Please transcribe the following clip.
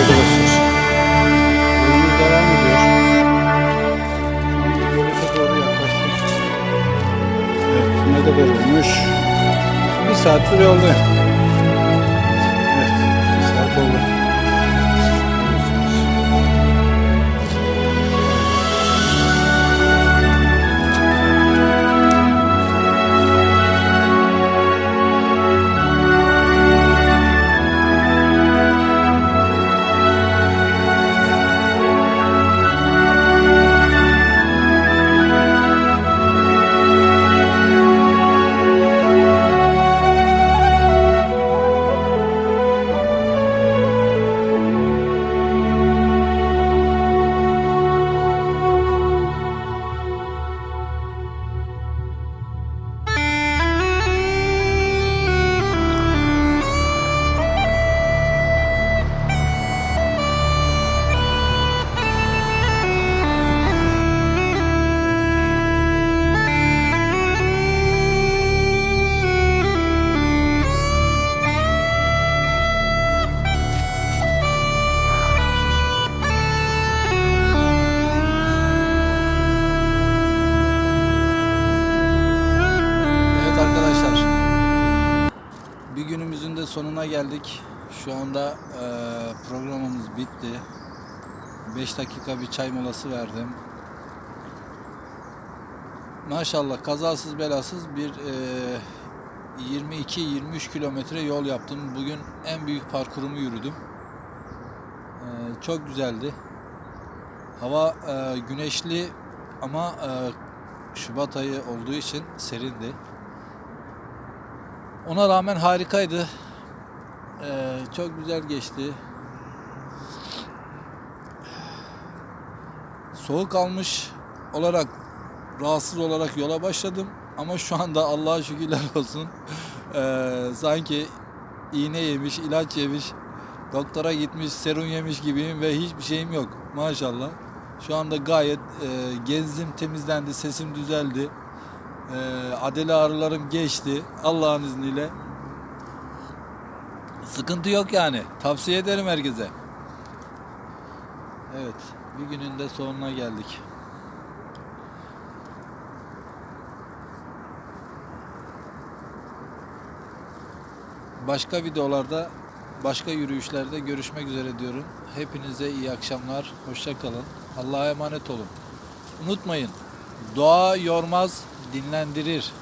arkadaşlar. Yolumuz devam ediyor. Şu Gölet'e doğru yaklaştık. Evet, ne kadar olmuş? Bir saattir yoldayım. Sonuna geldik. Şu anda eee, programımız bitti. 5 dakika bir çay molası verdim. Maşallah kazasız belasız bir eee 22-23 kilometre yol yaptım. Bugün en büyük parkurumu yürüdüm. Eee, çok güzeldi. Hava eee, güneşli ama eee, Şubat ayı olduğu için serindi. Ona rağmen harikaydı. Ee, çok güzel geçti. Soğuk almış olarak rahatsız olarak yola başladım ama şu anda Allah'a şükürler olsun. Ee, sanki iğne yemiş, ilaç yemiş, doktora gitmiş, serum yemiş gibiyim ve hiçbir şeyim yok maşallah. Şu anda gayet e, gezdim, temizlendi, sesim düzeldi. Ee, adeli ağrılarım geçti Allah'ın izniyle. Sıkıntı yok yani. Tavsiye ederim herkese. Evet, bir günün de sonuna geldik. Başka videolarda, başka yürüyüşlerde görüşmek üzere diyorum. Hepinize iyi akşamlar. Hoşça kalın. Allah'a emanet olun. Unutmayın. Doğa yormaz, dinlendirir.